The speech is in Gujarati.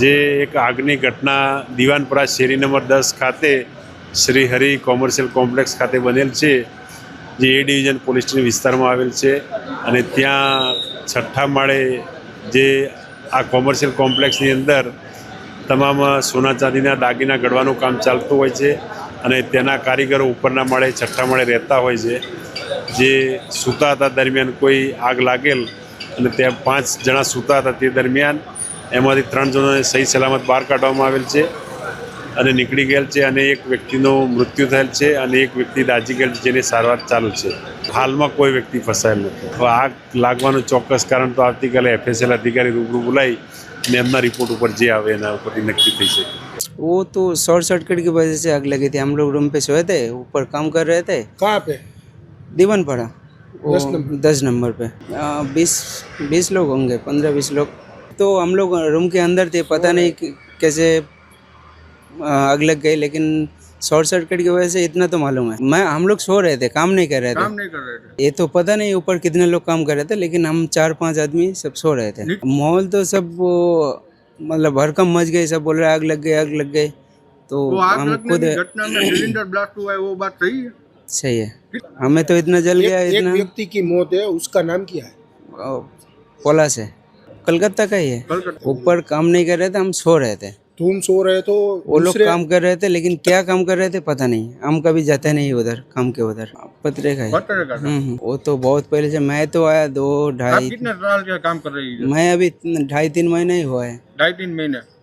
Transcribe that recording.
જે એક આગની ઘટના દિવાનપુરા શેરી નંબર દસ ખાતે શ્રી હરિ કોમર્શિયલ કોમ્પ્લેક્સ ખાતે બનેલ છે જે એ ડિવિઝન પોલીસ વિસ્તારમાં આવેલ છે અને ત્યાં છઠ્ઠા માળે જે આ કોમર્શિયલ કોમ્પ્લેક્સની અંદર તમામ સોના ચાંદીના દાગીના ઘડવાનું કામ ચાલતું હોય છે અને તેના કારીગરો ઉપરના માળે છઠ્ઠા માળે રહેતા હોય છે જે સૂતા હતા દરમિયાન કોઈ આગ લાગેલ અને ત્યાં પાંચ જણા સૂતા હતા તે દરમિયાન એમાંથી 3 જણા સહી સલામત બહાર કાઢવામાં આવેલ છે અને નીકળી ગયા છે અને એક વ્યક્તિનો મૃત્યુ થાય છે અને એક વ્યક્તિ દાઝી ગયો જેને સારવાર ચાલે છે હાલમાં કોઈ વ્યક્તિ ફસાયલ નથી આ આગ લાગવાનો ચોક્કસ કારણ તો આર્ટીકલ એફએસએલ અધિકારી રૂબરૂ બોલાય અને એમનો રિપોર્ટ ઉપર જે આવે તેના પર નિર્ભરિત થઈ શકે ઓ તો શોર્ટ સર્કિટ કે બજીસે આગ લગી હતી હમ લોકો રૂમ પે સોયતે ઉપર કામ કર રહેતે ક્યાં પે દીવાનપરા 10 નંબર 10 નંબર પે 20 20 લોકો હોંગે 15 20 લોકો तो हम लोग रूम के अंदर थे पता नहीं कैसे आग लग गई लेकिन शॉर्ट सर्किट की वजह से इतना तो मालूम है मैं हम लोग सो रहे थे काम नहीं कर रहे थे काम नहीं कर रहे थे ये तो पता नहीं ऊपर कितने लोग काम कर रहे थे लेकिन हम चार पांच आदमी सब सो रहे थे माहौल तो सब मतलब हरकम मच गए सब बोल रहे आग लग गई आग लग गई तो हम खुद है सही है हमें तो इतना जल गया इतना व्यक्ति की मौत है उसका नाम क्या है पलाश है कलकत्ता का ही है ऊपर काम नहीं कर रहे थे हम सो रहे थे तुम तो सो रहे तो वो लोग काम कर रहे थे लेकिन क्या काम कर रहे थे पता नहीं हम कभी जाते नहीं उधर काम के उधर पत्रे का हम्म, हम्म। वो तो बहुत पहले से मैं तो आया दो ढाई कितने साल का काम कर रही है मैं अभी ढाई तीन महीने ही हुआ है ढाई तीन महीने